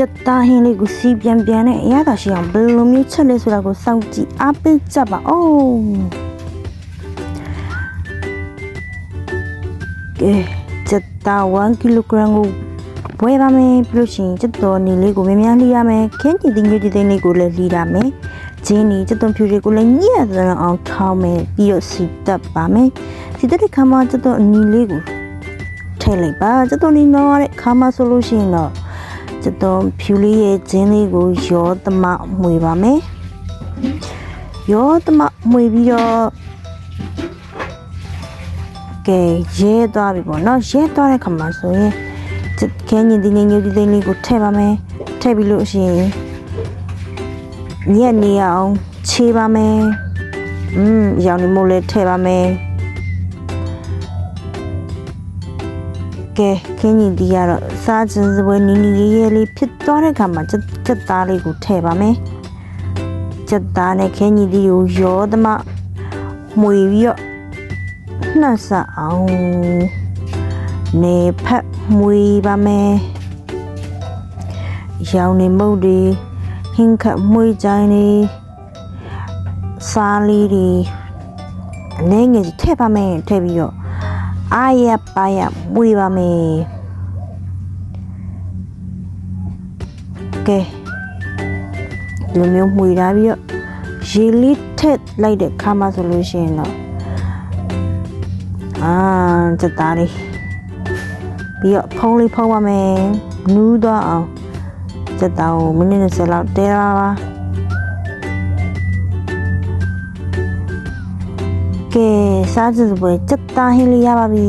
ချက်သားဟင်းလေးကိုစီးပြန်ပြန်နဲ့အရသာရှိအောင်ဘယ်လိုမျိုးချက်လဲဆိုတာကိုစောင့်ကြည့်အားပေးကြပါဦးကဲချက်သား1 kg ကိုဝယ်ပါမယ်ပြီးလို့ရှိရင်ချက်တော်နေလေးကိုများများလှီးရမယ်ခင်းကြည့်တဲ့မျိုးကြည့်တဲ့လေးကိုလည်းလှီးရမယ်ဂျင်းနီချက်တော်ဖြူတွေကိုလည်းညက်သလောက်အောင်ထောင်းမယ်ပြီးတော့စီတက်ပါမယ်စီတက်တဲ့ခါမှာချက်တော်အနီလေးကိုထည့်လိုက်ပါချက်တော်နေတော့တဲ့ခါမှာဆိုလို့ရှိရင်တော့ ကျတော့ဖြူလေးရဲ့ဂျင်းလေးကိုရောသမမှွေပါမယ်ရောသမမှွေပြီးတော့ကဲရဲသွားပြီပေါ့နော်ရဲသွားတဲ့ခါမှာဆိုရင်ကျခဲညင်ဒီညင်ညူဒီသိန်းလေးကိုထည့်ပါမယ်ထည့်ပြီးလို့ရှိရင်ညက်နေအောင်ခြေပါမယ်อืมရောင်နေမို့လဲထည့်ပါမယ် ကဲခင်းကြီးဒီကတော့စားချင်စပွဲနီနီရေးရေးလေးဖြစ်သွားတဲ့ခါမှာချက်ချက်သားလေးကိုထည့်ပါမယ်ချက်သားနဲ့ခင်းကြီးဒီကိုရောသမမှွေပြီးတော့နှက်ဆက်အောင်နေဖက်မှွေပါမယ်ရောင်နေမုတ်တွေဟင်းခတ်မှွေကြိုင်းတွေစားလေးတွေအနေငယ်ထည့်ပါမယ်ထည့်ပြီးတော့ အာရပါရမွေပါမယ်ကဲဒီလိုမျိုးမွေထားပြီးတော့ရေလေးထက်လိုက်တဲ့ခါမှဆိုလို့ရှိရင်တော့အာစက်သားလေးပြီးတော့ဖုံးလေးဖုံးပါမယ်နူးတော့အောင်စက်သားကိုမိနစ်20လောက်တဲပါပါ ကဲစားစပွဲစက်သားဟင်းလေးရပါပြီ